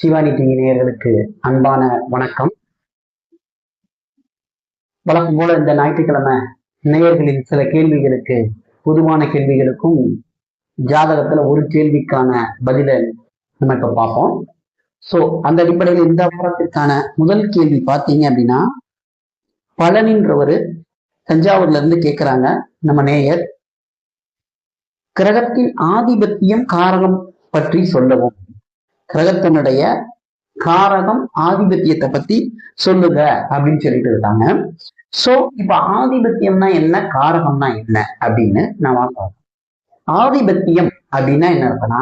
Shivani TV நேயர்களுக்கு அன்பான வணக்கம். வழக்கம் போல இந்த ஞாயிற்றுக்கிழமை நேயர்களின் சில கேள்விகளுக்கு பொதுவான கேள்விகளுக்கும் ஜாதகத்துல ஒரு கேள்விக்கான பதிலை நம்ம இப்ப பார்ப்போம். சோ அந்த அடிப்படையில் இந்த வாரத்திற்கான முதல் கேள்வி பார்த்தீங்க அப்படின்னா பழனின்றவர் தஞ்சாவூர்ல இருந்து கேட்கிறாங்க நம்ம நேயர். கிரகத்தின் ஆதிபத்தியம் காரணம் பற்றி சொல்லவும். கிரகத்தினுடைய காரகம் ஆதிபத்தியத்தை பத்தி சொல்லுங்க அப்படின்னு சொல்லிட்டு இருக்காங்க. சோ இப்ப ஆதிபத்தியம்னா என்ன? காரகம்னா என்ன? அப்படின்னு நான் பார்க்கணும் ஆதிபத்தியம் அப்படின்னா என்ன இருக்குன்னா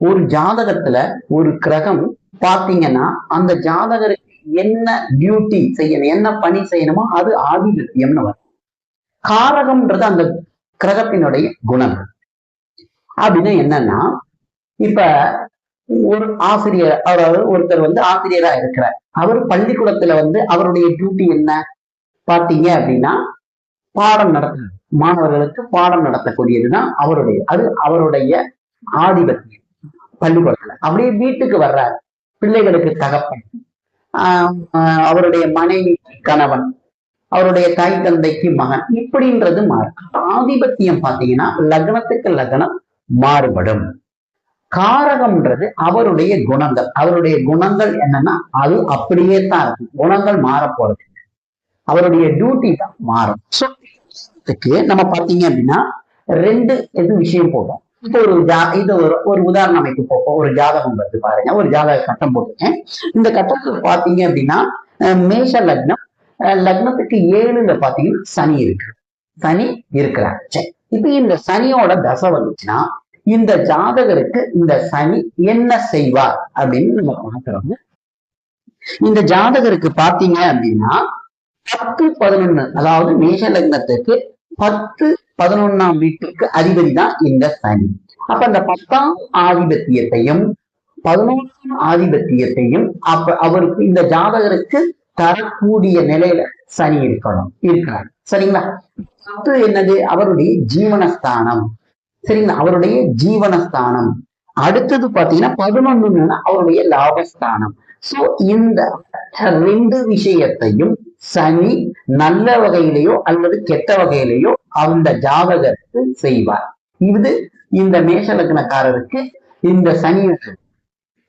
ஒரு ஜாதகத்துல ஒரு கிரகம் பாத்தீங்கன்னா அந்த ஜாதகருக்கு என்ன டியூட்டி செய்யணும் என்ன பணி செய்யணுமோ அது ஆதிபத்தியம்னு வரும். காரகம்ன்றது அந்த கிரகத்தினுடைய குணம். அப்படின்னா என்னன்னா இப்ப ஒரு ஆசிரியர் அதாவது ஒருத்தர் வந்து ஆசிரியரா இருக்கிறார். அவர் பள்ளிக்கூடத்துல வந்து அவருடைய டியூட்டி என்ன? பாத்தீங்க அப்படின்னா பாடம் நடத்த மாணவர்களுக்கு பாடம் நடத்தக்கூடியதுதான் அவருடைய அது அவருடைய ஆதிபத்தியம் பள்ளிக்கூடத்துல. அப்படியே வீட்டுக்கு வர்றார். பிள்ளைகளுக்கு தகப்பன் ஆஹ் அவருடைய மனைவி கணவன் அவருடைய தாய் தந்தைக்கு மகன் இப்படின்றது மாறும். ஆதிபத்தியம் பார்த்தீங்கன்னா லக்னத்துக்கு லக்னம் மாறுபடும். காரகம்ன்றது அவருடைய குணங்கள். அவருடைய குணங்கள் என்னன்னா அது அப்படியே தான் இருக்கும் குணங்கள் மாற போறது அவருடைய டியூட்டி தான் மாறும். So, நம்ம பார்த்தீங்க அப்படின்னா ரெண்டு இது விஷயம் போட்டோம் இப்போ ஒரு ஜா இது ஒரு ஒரு உதாரணம் அமைப்பு போப்போம் ஒரு ஜாதகம் வருது பாருங்க. ஒரு ஜாதக கட்டம் போட்டிருக்கேன். இந்த கட்டத்துல பார்த்தீங்க அப்படின்னா மேஷ லக்னம். லக்னத்துக்கு ஏழுல பார்த்தீங்கன்னா சனி இருக்கு சனி இருக்கிறார். சரி. இப்போ இந்த சனியோட தசை வந்துச்சுன்னா இந்த ஜாதகருக்கு இந்த சனி என்ன செய்வார் அப்படின்னு நம்ம பாக்குறோம் இந்த ஜாதகருக்கு பாத்தீங்க அப்படின்னா பத்து பதினொன்னு அதாவது மேஷ லக்னத்துக்கு பத்து பதினொன்னாம் வீட்டுக்கு அதிபதி தான் இந்த சனி. அப்ப அந்த பத்தாம் ஆதிபத்தியத்தையும் பதினொன்றாம் ஆதிபத்தியத்தையும் அப்ப அவருக்கு இந்த ஜாதகருக்கு தரக்கூடிய நிலையில சனி இருக்கணும் இருக்கிறார். சரிங்களா? பத்து என்னது? அவருடைய ஜீவனஸ்தானம். சரிங்களா? அவருடைய ஜீவனஸ்தானம். அடுத்தது பாத்தீங்கன்னா பதினொன்னு அவருடைய லாபஸ்தானம். சோ இந்த ரெண்டு விஷயத்தையும் சனி நல்ல வகையிலேயோ அல்லது கெட்ட வகையிலேயோ அந்த ஜாதகருக்கு செய்வார். இது இந்த மேஷ லக்னக்காரருக்கு இந்த சனி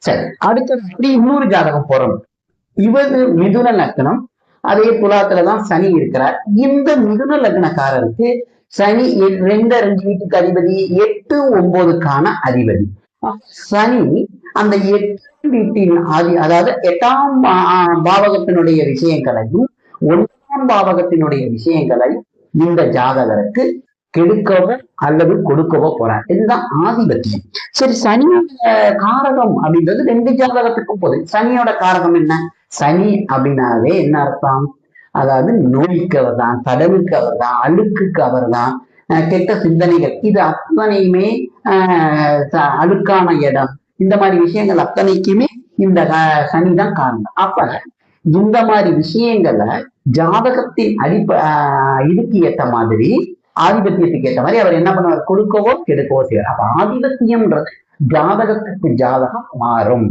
சரி அடுத்தது அப்படி இன்னொரு ஜாதகம் போறோம். இவது மிதுன லக்னம் அதே துலாத்துலதான் சனி இருக்கிறார். இந்த மிதுன லக்னக்காரருக்கு சனி ரெண்டு ரெண்டு வீட்டுக்கு அதிபதி எட்டு ஒன்பதுக்கான அதிபதி. சனி அந்த எட்டு வீட்டின் அதி அதாவது எட்டாம் பாவகத்தினுடைய விஷயங்களையும் ஒன்றாம் பாவகத்தினுடைய விஷயங்களை இந்த ஜாதகருக்கு கெடுக்கவோ அல்லது கொடுக்கவோ போறார். இதுதான் ஆதிபத்தியம். சரி சனியோட காரகம் அப்படின்றது ரெண்டு ஜாதகத்துக்கும் போகுது சனியோட காரகம் என்ன? சனி அப்படின்னாவே என்ன அர்த்தம்? அதாவது நோய்க்கு அவர் தான் கடவுளுக்கு அவர் தான் அழுக்குக்கு அவர் தான் கெட்ட சிந்தனைகள். இது அத்தனையுமே ஆஹ் அழுக்கான இடம். இந்த மாதிரி விஷயங்கள் அத்தனைக்குமே இந்த சனி தான் காரணம். அப்ப இந்த மாதிரி விஷயங்களை ஜாதகத்தின் அடிப்ப ஆஹ் இதுக்கு ஏத்த மாதிரி ஆதிபத்தியத்துக்கு ஏத்த மாதிரி அவர் என்ன பண்ணுவார்? கொடுக்கவோ கெடுக்கவோ செய்வார். அப்ப ஆதிபத்தியம்ன்றது ஜாதகத்துக்கு ஜாதகம் மாறும்.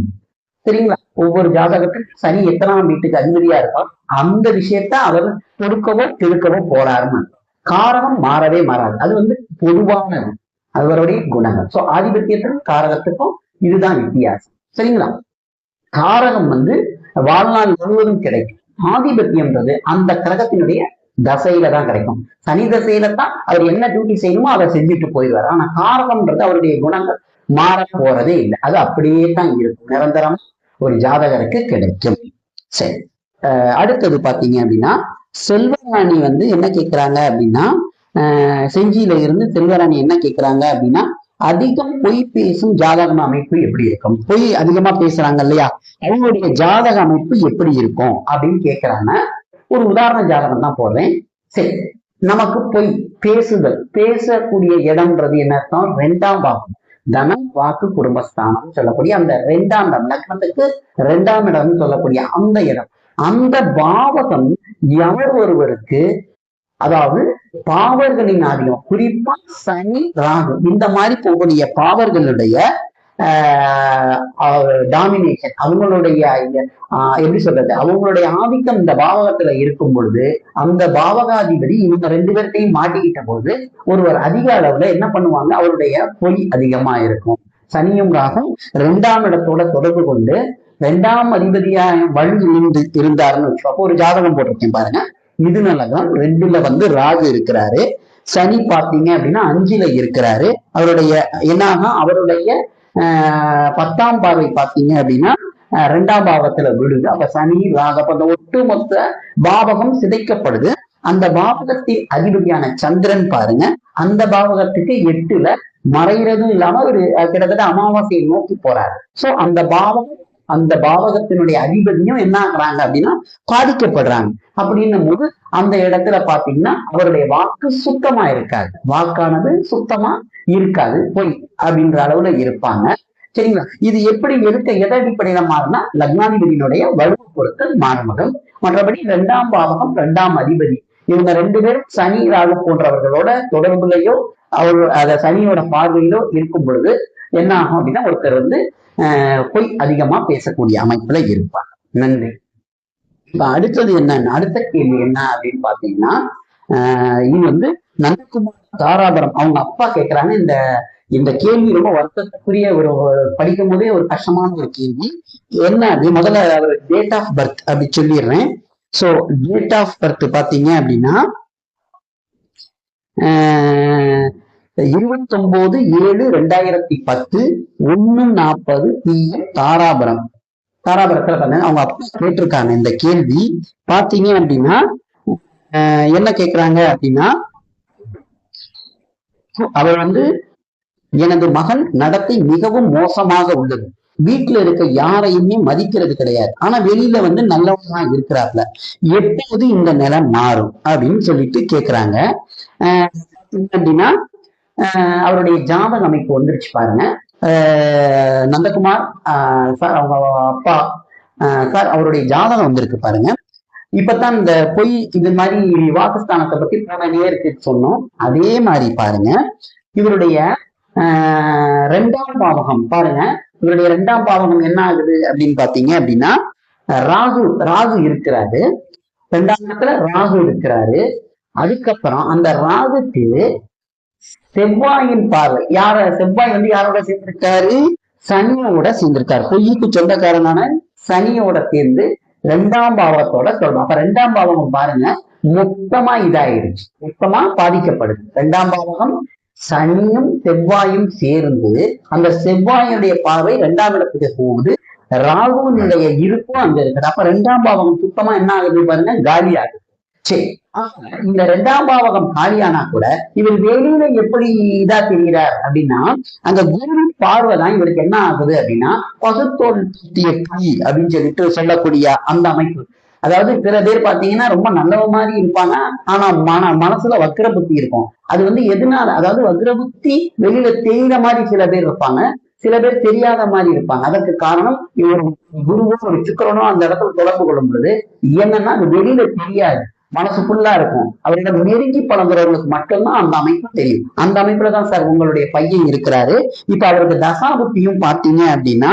சரிங்களா ஒவ்வொரு ஜாதகத்துக்கும் சனி எத்தனாம் வீட்டுக்கு அதிபதியா இருப்பான். அந்த விஷயத்த அவர் கொடுக்கவோ கெடுக்கவோ போறாருன்னு காரணம் மாறவே மாறாது. அது வந்து பொதுவானது அவருடைய குணங்கள். சோ ஆதிபத்தியத்துக்கும் காரகத்துக்கும் இதுதான் வித்தியாசம். சரிங்களா? காரகம் வந்து வாழ்நாள் முழுவதும் கிடைக்கும். ஆதிபத்தியம்ன்றது அந்த கிரகத்தினுடைய தசையில தான் கிடைக்கும். சனி தசையில தான் அவர் என்ன டியூட்டி செய்யணுமோ அதை செஞ்சுட்டு போயிடுவார். ஆனா காரகம்ன்றது அவருடைய குணங்கள் மாற போறதே இல்லை. அது அப்படியே தான் இருக்கும். நிரந்தரம் ஒரு ஜாதகருக்கு கிடைக்கும். சரி. அடுத்தது பார்த்தீங்க அப்படின்னா செல்வராணி வந்து என்ன கேட்குறாங்க அப்படின்னா செஞ்சியில இருந்து செல்வராணி என்ன கேட்குறாங்க அப்படின்னா அதிகம் பொய் பேசும் ஜாதக அமைப்பு எப்படி இருக்கும்? பொய் அதிகமா பேசுறாங்க இல்லையா? அவங்களுடைய ஜாதக அமைப்பு எப்படி இருக்கும் அப்படின்னு கேட்கறாங்க. ஒரு உதாரண ஜாதகம் தான் போடுறேன். சரி. நமக்கு பொய் பேசுதல் பேசக்கூடிய இடம்ன்றது என்ன அர்த்தம்? ரெண்டாம் பாகம். தனம் வாக்கு குடும்பஸ்தானம் சொல்லக்கூடிய அந்த ரெண்டாம் இடம் லக்னத்துக்கு ரெண்டாம் இடம்னு சொல்லக்கூடிய அந்த இடம். அந்த பாவகம் யார் ஒருவருக்கு? அதாவது பாவர்களின் ஆதிக்கம் குறிப்பா சனி ராகு. இந்த மாதிரி போகக்கூடிய பாவர்களுடைய டாமினேஷன் அவங்களுடைய எப்படி சொல்றது? அவங்களுடைய ஆதிக்கம் இந்த பாவகத்துல இருக்கும் பொழுது அந்த பாவகாதிபதி இவங்க ரெண்டு பேர்த்தையும் மாட்டிக்கிட்ட போது ஒருவர் அதிக அளவுல என்ன பண்ணுவாங்க? அவருடைய பொய் அதிகமா இருக்கும். சனியும் ராகும் ரெண்டாம் இடத்தோட தொடர்பு கொண்டு ரெண்டாம் அதிபதியா வலு இருந்து இருந்தாருன்னு வச்சோம் அப்போ ஒரு ஜாதகம் போட்டிருக்கேன் பாருங்க. இது நல்லதான் ரெண்டுல வந்து ராகு இருக்கிறாரு. சனி பாத்தீங்க அப்படின்னா அஞ்சுல இருக்கிறாரு. அவருடைய என்னாக? அவருடைய பத்தாம் பார்வை பாத்தீங்க அப்படின்னா ரெண்டாம் பாவத்துல விழுது அப்ப சனி ராகு அப்ப அந்த ஒட்டுமொத்த பாவகம் சிதைக்கப்படுது. அந்த பாவகத்தின் அதிபதியான சந்திரன் பாருங்க அந்த பாவகத்துக்கு எட்டுல மறைகிறதும் இல்லாம ஒரு கிட்டத்தட்ட அமாவாசையை நோக்கி போறாரு. சோ அந்த பாவகம் அந்த பாவகத்தினுடைய அதிபதியும் என்ன ஆகுறாங்க அப்படின்னா பாதிக்கப்படுறாங்க. அப்படின்னும் போது அந்த இடத்துல பாத்தீங்கன்னா அவருடைய வாக்கு சுத்தமா இருக்காது. வாக்கானது சுத்தமா இருக்காது பொய் அப்படின்ற அளவுல இருப்பாங்க. சரிங்களா? இது எப்படி எடுக்க எதை அடிப்படையில மாறுனா லக்னாதிபதியினுடைய வலுவ பொருத்தல் மாறுமகம் மற்றபடி இரண்டாம் பாவகம் இரண்டாம் அதிபதி. இவங்க ரெண்டு பேரும் சனி ராகு போன்றவர்களோட தொடர்புலையோ அவர் அத சனியோட பார்வையிலோ இருக்கும் பொழுது என்ன ஆகும் அப்படின்னா ஒருத்தர் வந்து ஆஹ் பொய் அதிகமா பேசக்கூடிய அமைப்புல இருப்பார். நன்றி. இப்ப அடுத்தது என்ன அடுத்த கேள்வி என்ன அப்படின்னு பாத்தீங்கன்னா இது வந்து நந்தகுமார் தாராபுரம் அவங்க அப்பா கேட்கிறாங்க இந்த இந்த கேள்வி ரொம்ப வருத்தத்துக்குரிய ஒரு படிக்கும் போதே ஒரு கஷ்டமான ஒரு கேள்வி. என்ன அது? முதல்ல அவர் டேட் ஆஃப் பர்த் அப்படி சொல்லிடுறேன். ஸோ டேட் ஆஃப் பர்த் பார்த்தீங்க அப்படின்னா இருபத்தொன்பது ஏழு ரெண்டாயிரத்தி பத்து ஒண்ணு நாற்பது பிஎம் தாராபுரம். தாராபுரத்தில் அவங்க அப்பா கேட்டிருக்காங்க இந்த கேள்வி. பாத்தீங்க அப்படின்னா என்ன கேட்கிறாங்க அப்படின்னா அவர் வந்து எனது மகன் நடத்தை மிகவும் மோசமாக உள்ளது. வீட்டுல இருக்க யாரையுமே மதிக்கிறது கிடையாது. ஆனா வெளியில வந்து நல்லவனா இருக்கிறாப்ல. எப்போது இந்த நிலை மாறும்? அப்படின்னு சொல்லிட்டு கேக்குறாங்க. அப்படின்னா அவருடைய ஜாதக அமைப்பு வந்துருச்சு பாருங்க. ஆஹ் நந்தகுமார் ஆஹ் சார் அவங்க அப்பா ஆஹ் சார் அவருடைய ஜாதகம் வந்திருக்கு பாருங்க. இப்பதான் இந்த பொய் இது மாதிரி வாக்குஸ்தானத்தை பத்தி போன நேருக்கு சொன்னோம். அதே மாதிரி பாருங்க இவருடைய ஆஹ் ரெண்டாம் பாவகம் பாருங்க இவருடைய ரெண்டாம் பாவகம் என்ன ஆகுது அப்படின்னு பாத்தீங்க அப்படின்னா ராகு ராகு இருக்கிறாரு. ரெண்டாம் இடத்துல ராகு இருக்கிறாரு. அதுக்கப்புறம் அந்த ராகுக்கு செவ்வாயின் பார்வை யார செவ்வாய் வந்து யாரோட சேர்ந்திருக்காரு? சனியோட சேர்ந்திருக்காரு. பொய்யுக்கு சொந்தக்காரனான சனியோட சேர்ந்து ரெண்டாம் பாவத்தோட சொல்லணும் அப்ப ரெண்டாம் பாவகம் பாருங்க. மொத்தமா இதாயிருச்சு. மொத்தமா பாதிக்கப்படுது. ரெண்டாம் பாவகம் சனியும் செவ்வாயும் சேர்ந்து அந்த செவ்வாயுடைய பார்வை ரெண்டாம் இடத்துக்கு போகுது. ராகுவினுடைய இருப்பும் அங்க இருக்குது. அப்ப ரெண்டாம் பாவகம் சுத்தமா என்ன ஆகுது பாருங்க? காலி ஆகுது சரி. இந்த ரெண்டாம் பாவகம் காலியானா கூட இவர் வெளியில எப்படி இதா தெரிகிறார் அப்படின்னா அந்த குரு பார்வை தான் இவருக்கு என்ன ஆகுது அப்படின்னா பகுத்தோல் சுத்திய அப்படின்னு சொல்லிட்டு சொல்லக்கூடிய அந்த அமைப்பு. அதாவது பிற பேர் பாத்தீங்கன்னா ரொம்ப நல்லவ மாதிரி இருப்பாங்க. ஆனா மன மனசுல வக்ர புத்தி இருக்கும். அது வந்து எதனால? அதாவது வக்ர புத்தி வெளியில தெரியுற மாதிரி சில பேர் இருப்பாங்க. சில பேர் தெரியாத மாதிரி இருப்பாங்க. அதற்கு காரணம் இவர் குருவோ ஒரு சுக்கரனோ அந்த இடத்துல தொடர்பு கொள்ளும் பொழுது என்னன்னா அது வெளியில தெரியாது. மனசு ஃபுல்லா இருக்கும். அவரிடம் நெருங்கி பழங்குறவங்களுக்கு மட்டும்தான் அந்த அமைப்பு தெரியும். அந்த அமைப்புல தான் சார் உங்களுடைய பையன் இருக்கிறாரு. இப்ப அவருக்கு தசாபுத்தியும் பாத்தீங்க அப்படின்னா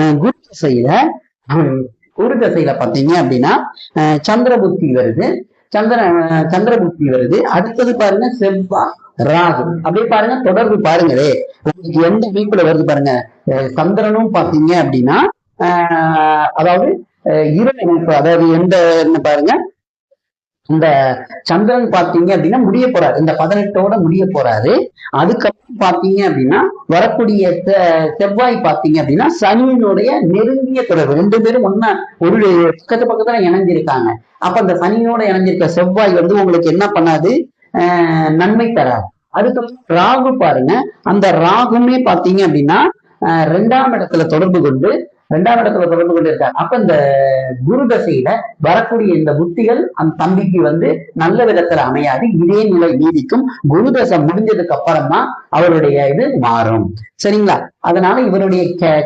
அஹ் குரு தசையில குரு தசையில பாத்தீங்க அப்படின்னா அஹ் வருது. சந்திர சந்திரபுத்தி வருது. அடுத்தது பாருங்க செவ்வா ராகு. அப்படியே பாருங்க தொடர்பு பாருங்களே. உங்களுக்கு எந்த அமைப்புல வருது பாருங்க சந்திரனும் பாத்தீங்க அப்படின்னா ஆஹ் அதாவது அஹ் இரு அமைப்பு அதாவது எந்த பாருங்க இந்த சந்திரன் பாத்தீங்க அப்படின்னா முடிய போறாரு. இந்த பதினெட்டோட முடிய போறாரு. அதுக்கப்புறம் பாத்தீங்க அப்படின்னா வரக்கூடிய செவ்வாய் பார்த்தீங்க அப்படின்னா சனியினுடைய நெருங்கிய தொடர்பு. ரெண்டு பேரும் ஒன்னா ஒரு பக்கத்து பக்கத்துல இணைஞ்சிருக்காங்க. அப்ப அந்த சனியோட இணைஞ்சிருக்க செவ்வாய் வந்து உங்களுக்கு என்ன பண்ணாது? ஆஹ் நன்மை தராது. அதுக்கப்புறம் ராகு பாருங்க. அந்த ராகுமே பார்த்தீங்க அப்படின்னா ரெண்டாம் இடத்துல தொடர்பு கொண்டு ரெண்டாம் இடத்துல தொடர்ந்து கொண்டிருக்காரு. அப்ப இந்த குரு தசையில வரக்கூடிய இந்த புத்திகள் அந்த தம்பிக்கு வந்து நல்ல விதத்துல அமையாது. இதே நிலை நீதிக்கும் குரு தசை முடிஞ்சதுக்கு அப்புறம் தான் அவருடைய இது மாறும். சரிங்களா? அதனால இவருடைய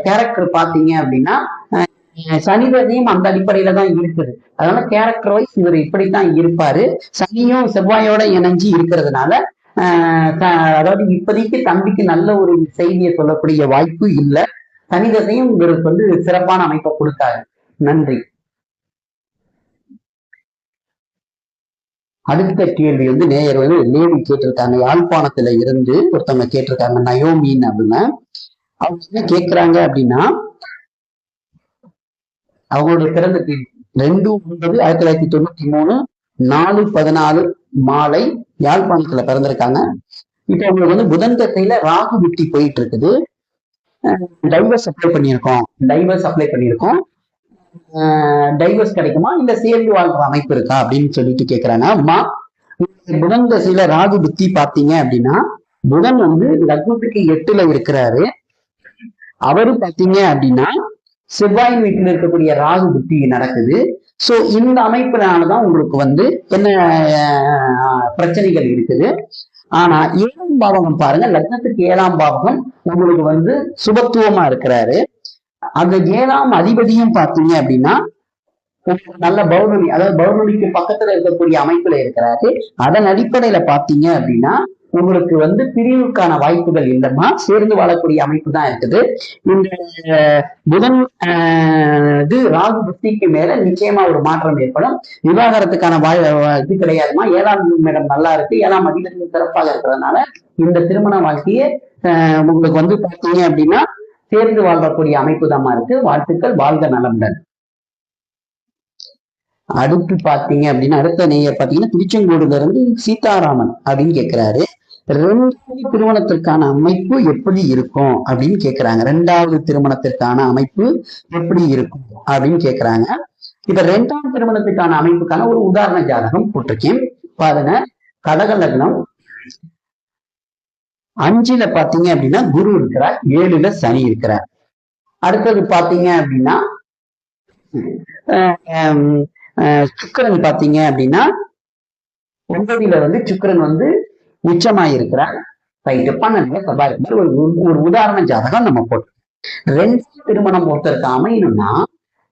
கேரக்டர் பாத்தீங்க அப்படின்னா அஹ் சனி அந்த அடிப்படையில தான் இருக்குது. அதனால கேரக்டர் வைஸ் இவர் இப்படித்தான் இருப்பாரு. சனியும் செவ்வாயோட இணைஞ்சு இருக்கிறதுனால அதாவது இப்போதைக்கு தம்பிக்கு நல்ல ஒரு செய்தியை சொல்லக்கூடிய வாய்ப்பு இல்லை. சனி இவருக்கு வந்து சிறப்பான அமைப்பை கொடுத்தாரு. நன்றி. அடுத்த கேள்வி வந்து நேயர் வந்து லேடி கேட்டிருக்காங்க. யாழ்ப்பாணத்துல இருந்து ஒருத்தவங்க கேட்டிருக்காங்க. நயோமின்னு அப்படின்னு. அவங்க என்ன கேட்கிறாங்க அப்படின்னா அவங்களுடைய பிறந்த தேதி ரெண்டு ஒன்பது ஆயிரத்தி தொள்ளாயிரத்தி தொண்ணூத்தி மூணு நாலு பதினாலு மாலை யாழ்ப்பாணத்துல பிறந்திருக்காங்க. இப்போ அவங்களுக்கு வந்து புதன் தசையில ராகு விட்டி போயிட்டு இருக்குது. டைவர்ஸ் அப்ளை பண்ணியிருக்கோம். டைவர்ஸ் அப்ளை பண்ணியிருக்கோம். டைவர்ஸ் கிடைக்குமா? இல்ல சேர்ந்து வாழ்ற அமைப்பு இருக்கா? அப்படின்னு சொல்லிட்டு கேட்கிறாங்க அம்மா புதன் தசையில ராகு புத்தி பாத்தீங்க அப்படின்னா புதன் வந்து லக்னத்துக்கு எட்டுல இருக்கிறாரு. அவரு பாத்தீங்க அப்படின்னா செவ்வாயின் வீட்டில் இருக்கக்கூடிய ராகு புத்தி நடக்குது. சோ இந்த அமைப்பினாலதான் உங்களுக்கு வந்து என்ன பிரச்சனைகள் இருக்குது. ஆனா ஏழாம் பாவகம் பாருங்க லக்னத்துக்கு ஏழாம் பாவகம் உங்களுக்கு வந்து சுபத்துவமா இருக்கிறாரு. அந்த ஏழாம் அதிபதியும் பார்த்தீங்க அப்படின்னா உங்களுக்கு நல்ல பௌர்ணமி அதாவது பௌர்ணமிக்கு பக்கத்துல இருக்கக்கூடிய அமைப்புல இருக்கிறாரு. அதன் அடிப்படையில பாத்தீங்க அப்படின்னா உங்களுக்கு வந்து பிரிவுக்கான வாய்ப்புகள் இல்லைன்னா சேர்ந்து வாழக்கூடிய அமைப்பு தான் இருக்குது. இந்த புதன் ஆஹ், இது ராகு புத்திக்கு மேல நிச்சயமா ஒரு மாற்றம் ஏற்படும். விவாகரத்துக்கான வாய் இது கிடையாதுமா ஏழாம் இடம் நல்லா இருக்கு. ஏழாம் அதிபதி சிறப்பாக இருக்கிறதுனால இந்த திருமண வாழ்க்கையே ஆஹ், உங்களுக்கு வந்து பார்த்தீங்க அப்படின்னா சேர்ந்து வாழக்கூடிய அமைப்பு தான் இருக்கு. வாழ்த்துக்கள். வாழ்க நலமுடன். அடுத்து பாத்தீங்க அப்படின்னா அடுத்த நேயர் பாத்தீங்கன்னா திருச்செங்கோடுல இருந்து சீதாராமன் அப்படின்னு கேக்குறாரு. ரெண்டாவது திருமணத்திற்கான அமைப்பு எப்படி இருக்கும் அப்படின்னு கேக்குறாங்க. ரெண்டாவது திருமணத்திற்கான அமைப்பு எப்படி இருக்கும் அப்படின்னு கேக்குறாங்க. இப்ப ரெண்டாம் திருமணத்துக்கான அமைப்புக்கான ஒரு உதாரண ஜாதகம் போட்டிருக்கேன். பாருங்க. கடக லக்னம். அஞ்சுல பாத்தீங்க அப்படின்னா குரு இருக்கிறார். ஏழுல சனி இருக்கிறார். அடுத்தது பாத்தீங்க அப்படின்னா அஹ் ஹம் அஹ் சுக்கிரன் பாத்தீங்க அப்படின்னா ஒன்பதுல வந்து சுக்கிரன் வந்து உச்சமாய் இருக்கிறார் ரைட்டு ஒரு ஒரு- உதாரண ஜாதகம் நம்ம போட்டு. ரெண்டு திருமணம் ஒருத்தருக்கு அமையணும்னா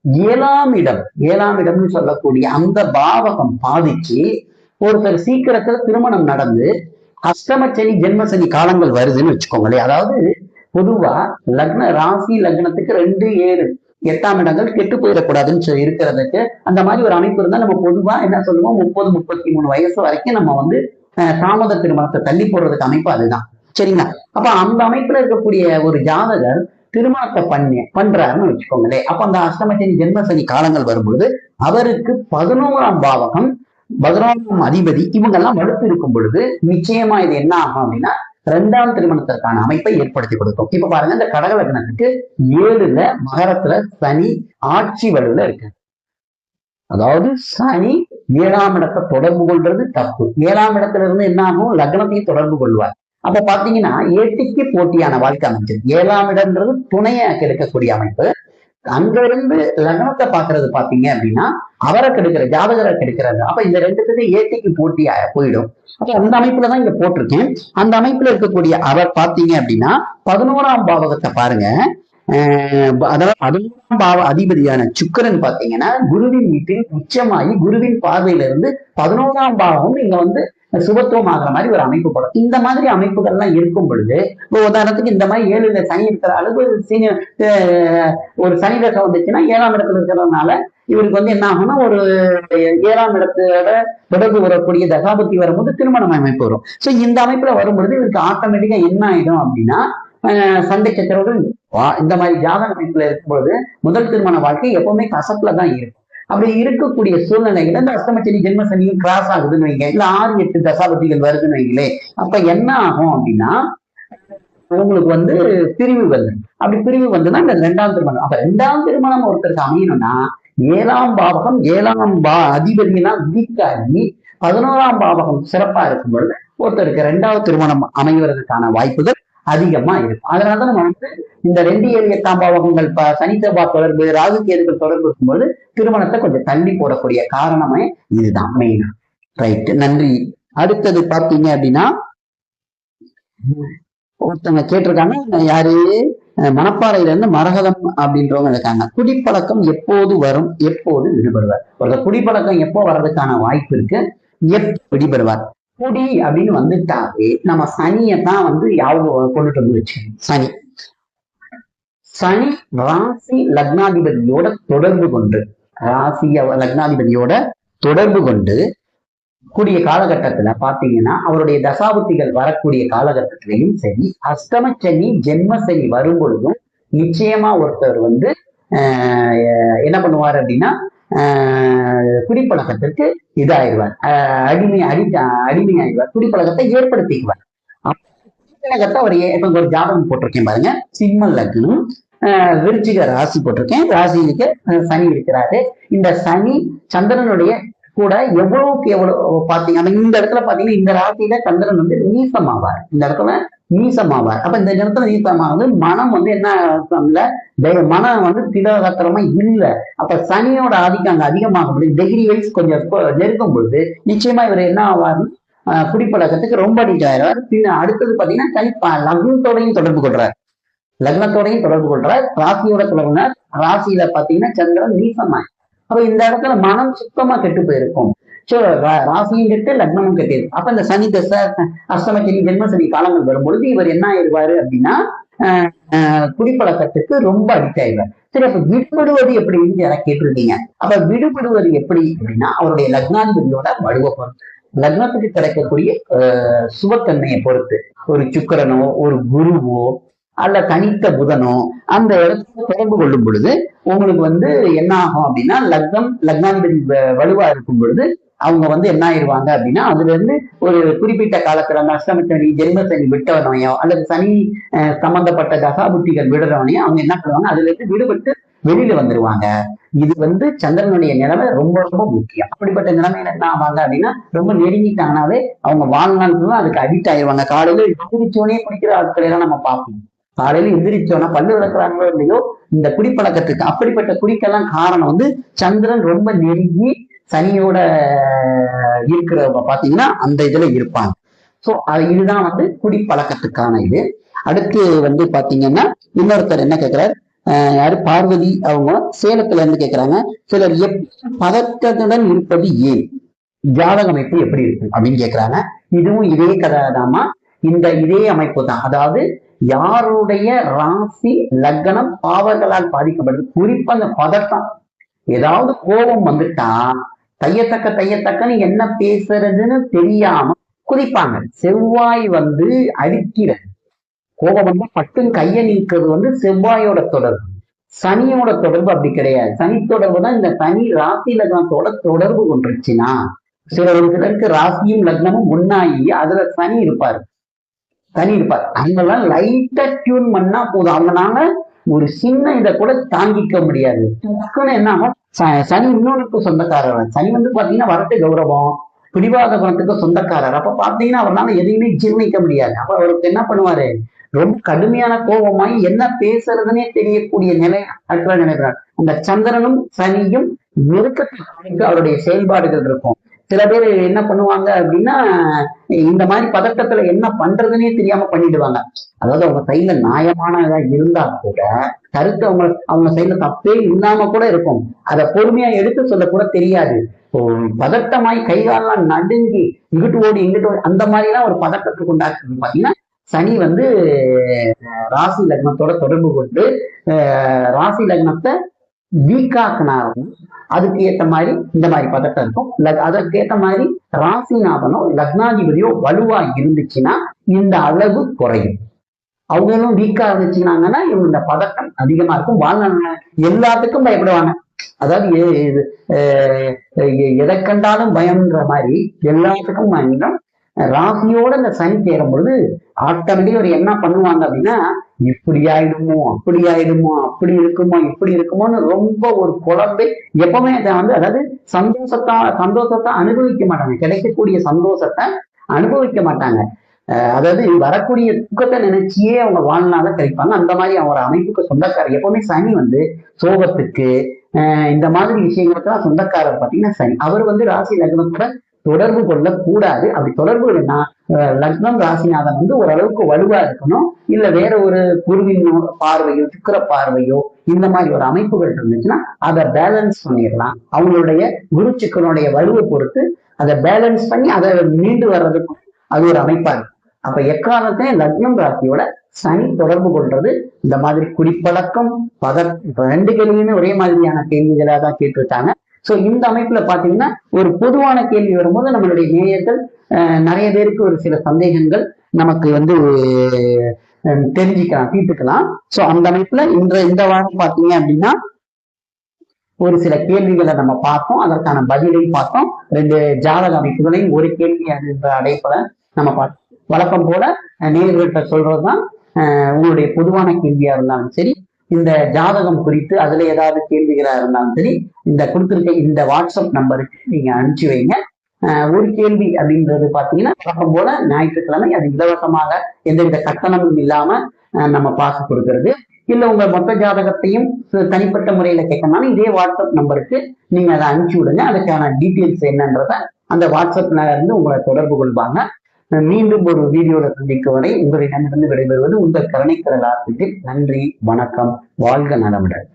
ஏழாம் இடம் ஏழாம் இடம்னு சொல்லக்கூடிய அந்த பாவகம் பாதிச்சு ஒருத்தர் சீக்கிரத்துல திருமணம் நடந்து அஷ்டமச்சனி ஜென்மசனி காலங்கள் வருதுன்னு வச்சுக்கோங்களேன். அதாவது பொதுவா லக்ன ராசி லக்னத்துக்கு ரெண்டு ஏழு எட்டாம் இடங்கள் கெட்டு போயிடக்கூடாதுன்னு சொல்லி இருக்கிறதுக்கு அந்த மாதிரி ஒரு அமைப்பு இருந்தா நம்ம பொதுவா என்ன சொல்லுவோம்? முப்பது முப்பத்தி மூணு வயசு வரைக்கும் நம்ம வந்து தாமத திருமணத்தை தள்ளி போடுறதுக்கு அமைப்பு அதுதான். சரிங்களா? அப்ப அந்த அமைப்புல இருக்கக்கூடிய ஒரு ஜாதகர் திருமணத்தை பண்ணி பண்றாருன்னு வச்சுக்கோங்களேன். அப்ப அந்த அஷ்டமசனி ஜென்மசனி காலங்கள் வரும்பொழுது அவருக்கு பதினோராம் பாவகம் பதினோராம் அதிபதி இவங்கெல்லாம் வலுத்து இருக்கும் பொழுது நிச்சயமா இது என்ன ஆகும் அப்படின்னா ரெண்டாம் திருமணத்திற்கான அமைப்பை ஏற்படுத்தி கொடுக்கும். இப்ப பாருங்க இந்த கடக லக்னத்துக்கு ஏழுல மகரத்துல சனி ஆட்சி வலுல இருக்கு அதாவது சனி ஏழாம் இடத்தை தொடர்பு கொள்றது தப்பு. ஏழாம் இடத்துல இருந்து என்ன ஆகும்? லக்னத்தையும் தொடர்பு கொள்வார். அப்ப பாத்தீங்கன்னா ஏட்டிக்கு போட்டியான வாழ்க்கை அமைச்சது ஏழாம் இடம்ன்றது துணையை கெடுக்கக்கூடிய அமைப்பு. அங்க இருந்து லக்னத்தை பாக்குறது பாத்தீங்க அப்படின்னா அவரை கெடுக்கிற ஜாதகரை கெடுக்கிறாரு அப்ப இந்த ரெண்டுத்துக்கு ஏட்டிக்கு போட்டியா போயிடும். அப்ப அந்த அமைப்புல தான் இங்க போட்டிருக்கேன். அந்த அமைப்புல இருக்கக்கூடிய அவர் பாத்தீங்க அப்படின்னா பதினோராம் பாவகத்தை பாருங்க. அதாவது பதினோராம் பாவ அதிபதியான சுக்கரன் பாத்தீங்கன்னா குருவின் வீட்டில் உச்சமாகி குருவின் பார்வையில இருந்து பதினோராம் பாவம் இங்க வந்து சுபத்துவம் ஆகிற மாதிரி ஒரு அமைப்பு படும் இந்த மாதிரி அமைப்புகள்லாம் இருக்கும் பொழுது இப்போ உதாரணத்துக்கு இந்த மாதிரி ஏழுல சனி இருக்கிற அளவு சீன ஒரு சனி தசை வந்துச்சுன்னா ஏழாம் இடத்துல இருக்கிறதுனால இவருக்கு வந்து என்ன ஆகும்னா ஒரு ஏழாம் இடத்தோட தொடர்பு வரக்கூடிய தசாபத்தி வரும்போது திருமணம் அமைப்பு வரும். சோ இந்த அமைப்புல வரும்பொழுது இவருக்கு ஆட்டோமேட்டிக்கா என்ன ஆயிடும் அப்படின்னா அஹ் சண்டை சச்சரவுகள் இந்த மாதிரி ஜாதக அமைப்புல இருக்கும்போது முதல் திருமண வாழ்க்கை எப்பவுமே கசப்புல தான் இருக்கும். அப்படி இருக்கக்கூடிய சூழ்நிலைகள் இந்த அஷ்டமச்சனி ஜென்மசனியும் கிராஸ் ஆகுதுன்னு வைங்க. இல்ல ஆறு எட்டு தசாபதிகள் வருதுன்னு வைங்களே. அப்ப என்ன ஆகும் அப்படின்னா உங்களுக்கு வந்து பிரிவு வருது அப்படி பிரிவு வந்துன்னா இந்த ரெண்டாம் திருமணம். அப்ப ரெண்டாம் திருமணம் ஒருத்தருக்கு அமையணும்னா ஏழாம் பாவகம் ஏழாம் பா அதிபதினா வீக்காகி பதினோராம் பாவகம் சிறப்பா இருக்கும் பொழுது ஒருத்தருக்கு ரெண்டாவது திருமணம் அமைவதற்கான வாய்ப்புகள் அதிகமா இருக்கும். அதனாலதான் நம்ம வந்து இந்த ரெண்டு ஏழு எட்டாம் பாவகங்கள் சனி செவ்வாய் தொடர்பு ராகு கேதுகள் தொடர்பு இருக்கும்போது திருமணத்தை கொஞ்சம் தள்ளி போடக்கூடிய காரணமே இதுதான் மெயினா ரைட் நன்றி. அடுத்தது பாத்தீங்க அப்படின்னா ஒருத்தவங்க கேட்டிருக்காங்க யாரு? மணப்பாறையில இருந்து மரகதம் அப்படின்றவங்க இருக்காங்க. குடிப்பழக்கம் எப்போது வரும்? எப்போது விடுபடுவார்? ஒரு குடிப்பழக்கம் எப்போ வர்றதுக்கான வாய்ப்பு இருக்கு? எப்போ விடுபடுவார்? குடி அப்படின்னு வந்துட்டாவே நம்ம சனியை தான் வந்து யாவது கொண்டுட்டு வந்து சனி. சனி ராசி லக்னாதிபதியோட தொடர்பு கொண்டு ராசி லக்னாதிபதியோட தொடர்பு கொண்டு கூடிய காலகட்டத்துல பாத்தீங்கன்னா அவருடைய தசாபுத்திகள் வரக்கூடிய காலகட்டத்திலையும் சரி அஷ்டம சனி ஜென்ம சனி வரும் பொழுதும் நிச்சயமா ஒருத்தர் வந்து ஆஹ் என்ன பண்ணுவார் அப்படின்னா குடிப்பழக்கத்திற்கு இதாயிடுவார். ஆஹ் அடிமை அடி அடிமையாயிடுவார். குடிப்பழக்கத்தை ஏற்படுத்திக்குவார். குடிப்பழக்கத்தை அவர் இப்போ ஒரு ஜாதகம் போட்டிருக்கேன் பாருங்க. சிம்ம லக்னம் ஆஹ் விருச்சிக ராசி போட்டிருக்கேன். ராசிக்கு சனி இருக்கிறாரு. இந்த சனி சந்திரனுடைய கூட எவ்வளவுக்கு எவ்வளவு பாத்தீங்க அந்த இந்த இடத்துல பாத்தீங்கன்னா இந்த ராசியில சந்திரன் வந்து நீசமாவார். இந்த இடத்துல நீசமாவார். அப்ப இந்த இடத்துல நீசமாவது மனம் வந்து என்ன மனம் வந்து திடகத்திரமா இல்ல. அப்ப சனியோட ஆதிக்கம் அங்க அதிகமாகும் டிகிரி வைஸ் கொஞ்சம் நெருக்கும் பொழுது நிச்சயமா இவர் என்ன ஆவார்? குடிப்பழக்கத்துக்கு ரொம்ப அடிக்ட் ஆயிடுவார். பின்ன அடுத்தது பாத்தீங்கன்னா சனி லக்னத்தோடையும் தொடர்பு கொள்றார். லக்னத்தோடையும் தொடர்பு கொள்றார். ராசியோட தொடர்புனார். ராசியில பாத்தீங்கன்னா சந்திரன் நீசமாய். அப்ப இந்த இடத்துல மனம் சுத்தமா கெட்டு போயிருக்கும். சோ ராசியும் கெட்டு லக்னமும் கெட்டு. அப்ப இந்த சனி தசை அஷ்டம சனி ஜென்ம சனி காலங்கள் வரும்பொழுது இவர் என்ன ஆயிடுவாரு அப்படின்னா குடிப்பழக்கத்துக்கு ரொம்ப அடிக்ட் ஆயிடுவார். சரி அப்ப விடுபடுவது எப்படின்னு எனக்கு கேட்டிருக்கீங்க? அப்ப விடுபடுவது எப்படி அப்படின்னா அவருடைய லக்னாதிபதியோட வலுவை பொறுத்து. லக்னத்துக்கு கிடைக்கக்கூடிய ஆஹ் சுபத்தன்மையை பொறுத்து. ஒரு சுக்கிரனோ ஒரு குருவோ அல்ல தனித்த புதனோ அந்த இடத்துல தொடர்பு கொள்ளும் பொழுது உங்களுக்கு வந்து என்ன ஆகும் அப்படின்னா லக்னம் லக்னாதிபதி வலுவா இருக்கும் பொழுது அவங்க வந்து என்ன ஆயிடுவாங்க அப்படின்னா அதுல இருந்து ஒரு குறிப்பிட்ட காலத்துல அந்த அஷ்டமத்தனி ஜென்மசனி விட்டவனையோ அல்லது சனி அஹ், சம்பந்தப்பட்ட தசாபுத்திகள் விடுறவனையோ அவங்க என்ன பண்ணுவாங்க அதுல இருந்து விடுபட்டு வெளியில வந்துருவாங்க. இது வந்து சந்திரனுடைய நிலைமை ரொம்ப ரொம்ப முக்கியம். அப்படிப்பட்ட நிலைமையில என்ன ஆவாங்க அப்படின்னா ரொம்ப நெருங்கிட்டாங்கனாவே அவங்க வாழ்நாள் அதுக்கு அடிக்ட் ஆயிடுவாங்க. காலையில எந்திரிச்சோனே குடிக்கிற ஆட்களை எல்லாம் நம்ம பார்ப்போம். காலையில எந்திரிச்சோன்னா பல்லு விளக்குறாங்களோ இல்லையோ இந்த குடிப்பழக்கத்துக்கு அப்படிப்பட்ட குடிக்கெல்லாம் காரணம் வந்து சந்திரன் ரொம்ப நெருங்கி சனியோட இருக்கிறவங்க. பாத்தீங்கன்னா அந்த இதுல இருப்பாங்க. சோ இதுதான் வந்து குடிப்பழக்கத்துக்கான இது. அடுத்து வந்து பாத்தீங்கன்னா இன்னொருத்தர் என்ன கேட்கிறார் யாரு? பார்வதி அவங்க சேலத்துல இருந்து கேட்கிறாங்க சிலர் எப் பதற்றத்துடன் இருப்பது ஏன்? ஜாதக அமைப்பு எப்படி இருக்கு அப்படின்னு கேட்கிறாங்க இதுவும் இதே கதாதாமா இந்த இதே அமைப்பு தான் அதாவது யாருடைய ராசி லக்னம் பாவங்களால் பாதிக்கப்படுது? குறிப்பா அந்த பதட்டம். ஏதாவது கோபம் வந்துட்டா தையத்தக்க தையத்தக்கன்னு என்ன பேசுறதுன்னு தெரியாம குறிப்பாங்க செவ்வாய் வந்து அடிக்கிறது கோபம் வந்து பட்டும் கையை நீக்கிறது வந்து செவ்வாயோட தொடர்பு. சனியோட தொடர்பு அப்படி கிடையாது. சனி தொடர்பு தான் இந்த சனி ராசி லக்னத்தோட தொடர்பு கொண்டுருச்சுன்னா சில ஒரு சிலருக்கு ராசியும் லக்னமும் ஒன்னாகி அதுல சனி இருப்பாரு. தனி இருப்பார். அவங்கெல்லாம் லைட்டா டியூன் பண்ணா போதும். அவங்கனால ஒரு சின்ன இதை கூட தாங்கிக்க முடியாது. டக்குன்னு என்ன ச- சனி இன்னொருக்கு சொந்தக்காரர். சனி வந்து பாத்தீங்கன்னா வரட்டு கௌரவம் பிடிவாத குணத்துக்கு சொந்தக்காரர். அப்ப பாத்தீங்கன்னா அவரால் எதையுமே ஜீர்ணிக்க முடியாது. அப்ப அவருக்கு என்ன பண்ணுவாரு? ரொம்ப கடுமையான கோபமாய் என்ன பேசுறதுனே தெரியக்கூடிய நிலை அடுத்த நினைக்கிறார். அந்த சந்திரனும் சனியும் நெருக்கத்துக்கு அவருடைய செயல்பாடுகள் இருக்கும். சில பேர் என்ன பண்ணுவாங்க அப்படின்னா இந்த மாதிரி பதட்டத்துல என்ன பண்றதுன்னே தெரியாம பண்ணிடுவாங்க. அதாவது அவங்க சைட்ல நியாயமானதா இருந்தா கூட கருத்து அவங்க அவங்க சைட்ல தப்பே இல்லாம கூட இருக்கும். அதை பொறுமையா எடுத்து சொல்ல கூட தெரியாது. பதட்டமாய் கைகாலெல்லாம் நடுங்கி இங்கிட்டு ஓடி இங்கிட்டு ஓடி அந்த மாதிரி எல்லாம் ஒரு பதட்டத்துக்கு உண்டாக்குறது பாத்தீங்கன்னா சனி வந்து ராசி லக்னத்தோட தொடர்பு கொண்டு ராசி லக்னத்தை வீக்காக்குனாலும் அதுக்கு ஏத்த மாதிரி இந்த மாதிரி பதட்டம் இருக்கும். அதற்கு ஏத்த மாதிரி ராசிநாதனோ லக்னாதிபதியோ வலுவா இருந்துச்சுன்னா இந்த அளவு குறையும். அவங்களும் வீக்கா இருந்துச்சுனாங்கன்னா இவங்க இந்த பதட்டம் அதிகமா இருக்கும். வாழ்நாள் எல்லாத்துக்கும் பயப்படுவாங்க. அதாவது அஹ், எதை கண்டாலும் பயம்ன்ற மாதிரி எல்லாத்துக்கும் பயந்துடும் ராசியோட இந்த சனி சேரும் பொழுது ஆட்டோமேட்டிக் அவர் என்ன பண்ணுவாங்க அப்படின்னா இப்படி ஆயிடுமோ அப்படி ஆயிடுமோ அப்படி இருக்குமோ இப்படி இருக்குமோன்னு ரொம்ப ஒரு குழம்பு எப்பவுமே அதை வந்து அதாவது சந்தோஷத்தா சந்தோஷத்தை அனுபவிக்க மாட்டாங்க. கிடைக்கக்கூடிய சந்தோஷத்தை அனுபவிக்க மாட்டாங்க. அஹ் அதாவது வரக்கூடிய துக்கத்தை நினைச்சியே அவங்க வாழ்நாள கிடைப்பாங்க அந்த மாதிரி அவங்க அமைப்புக்கு சொந்தக்காரர். எப்பவுமே சனி வந்து சோகத்துக்கு இந்த மாதிரி விஷயங்களுக்கெல்லாம் சொந்தக்காரர் பார்த்தீங்கன்னா சனி. அவர் வந்து ராசி லக்னத்தோட தொடர்பு கொள்ள கூடாது அப்படி தொடர்பு லக்னம் ராசிநாதன் வந்து ஓரளவுக்கு வலுவா இருக்கணும். இல்ல வேற ஒரு குருவின் பார்வையோ சுக்கர பார்வையோ இந்த மாதிரி ஒரு அமைப்புகள் இருந்துச்சுன்னா அதை பேலன்ஸ் பண்ணிடலாம். அவங்களுடைய குரு வலுவை பொறுத்து அதை பேலன்ஸ் பண்ணி அதை மீண்டு வர்றதுக்கும் அது ஒரு அமைப்பா இருக்கும். அப்ப எக்காலத்தையும் லக்னம் ராசியோட சனி தொடர்பு கொள்றது இந்த மாதிரி குடிப்பழக்கம் பத இப்ப ரெண்டு கேள்வியுமே ஒரே மாதிரியான கேள்விகளாக தான் கேட்டிருக்காங்க. சோ இந்த அமைப்புல பாத்தீங்கன்னா ஒரு பொதுவான கேள்வி வரும்போது நம்மளுடைய நேயர்கள் நிறைய பேருக்கு ஒரு சில சந்தேகங்கள் நமக்கு வந்து தெரிஞ்சுக்கலாம் தீர்த்துக்கலாம். சோ அந்த அமைப்புல இந்த இந்த வாரம் பாத்தீங்க அப்படின்னா ஒரு சில கேள்விகளை நம்ம பார்த்தோம். அதற்கான பதிலையும் பார்த்தோம். ரெண்டு ஜாதக அமைப்புகளையும் ஒரு கேள்வி என்ற அடைப்புல நம்ம பார்த்தோம். வழக்கம் போல அஹ், நேயர்கள்ட்ட சொல்றதுதான் உங்களுடைய பொதுவான கேள்வியா இருந்தாலும் சரி இந்த ஜாதகம் குறித்து அதுல ஏதாவது கேள்விகளா இருந்தாலும் சரி இந்த கொடுத்திருக்க இந்த வாட்ஸ்அப் நம்பருக்கு நீங்க அனுப்பிச்சு வைங்க. ஒரு கேள்வி அப்படின்றது பாத்தீங்கன்னா வழக்கம் போல ஞாயிற்றுக்கிழமை அது இலவசமாக எந்தவித கட்டணமும் இல்லாம நம்ம பார்த்து கொடுக்கறது. இல்ல உங்க மொத்த ஜாதகத்தையும் தனிப்பட்ட முறையில கேட்கணும்னாலும் இதே வாட்ஸ்அப் நம்பருக்கு நீங்க அதை அனுப்பிச்சு விடுங்க. அதுக்கான டீட்டெயில்ஸ் என்னன்றத அந்த வாட்ஸ்அப்ல இருந்து உங்களை தொடர்பு கொள்வாங்க. மீண்டும் ஒரு வீடியோல சந்திக்கும் வரை உங்களிடமிருந்து விடைபெறுவது உங்கள் கருணைக்கடல் ஆர்த்திக்கு நன்றி வணக்கம் வாழ்க நலமுடன்.